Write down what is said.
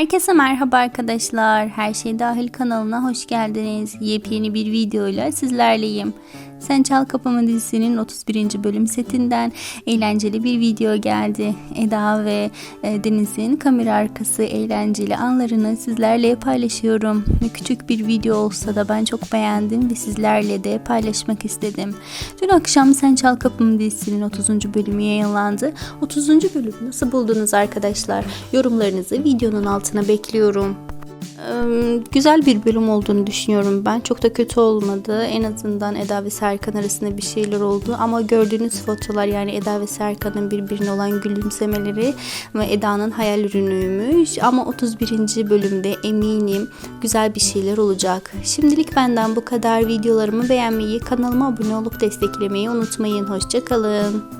Herkese merhaba arkadaşlar. Her şey dahil kanalına hoş geldiniz. Yepyeni bir videoyla sizlerleyim. Sen Çal Kapımı dizisinin 31. bölüm setinden eğlenceli bir video geldi. Eda ve e, Deniz'in kamera arkası eğlenceli anlarını sizlerle paylaşıyorum. Küçük bir video olsa da ben çok beğendim ve sizlerle de paylaşmak istedim. Dün akşam Sen Çal Kapımı dizisinin 30. bölümü yayınlandı. 30. bölümü nasıl buldunuz arkadaşlar? Yorumlarınızı videonun altına bekliyorum. Güzel bir bölüm olduğunu düşünüyorum ben. Çok da kötü olmadı. En azından Eda ve Serkan arasında bir şeyler oldu. Ama gördüğünüz fotolar yani Eda ve Serkan'ın birbirine olan gülümsemeleri ve Eda'nın hayal ürünüymüş. Ama 31. bölümde eminim güzel bir şeyler olacak. Şimdilik benden bu kadar. Videolarımı beğenmeyi, kanalıma abone olup desteklemeyi unutmayın. Hoşçakalın.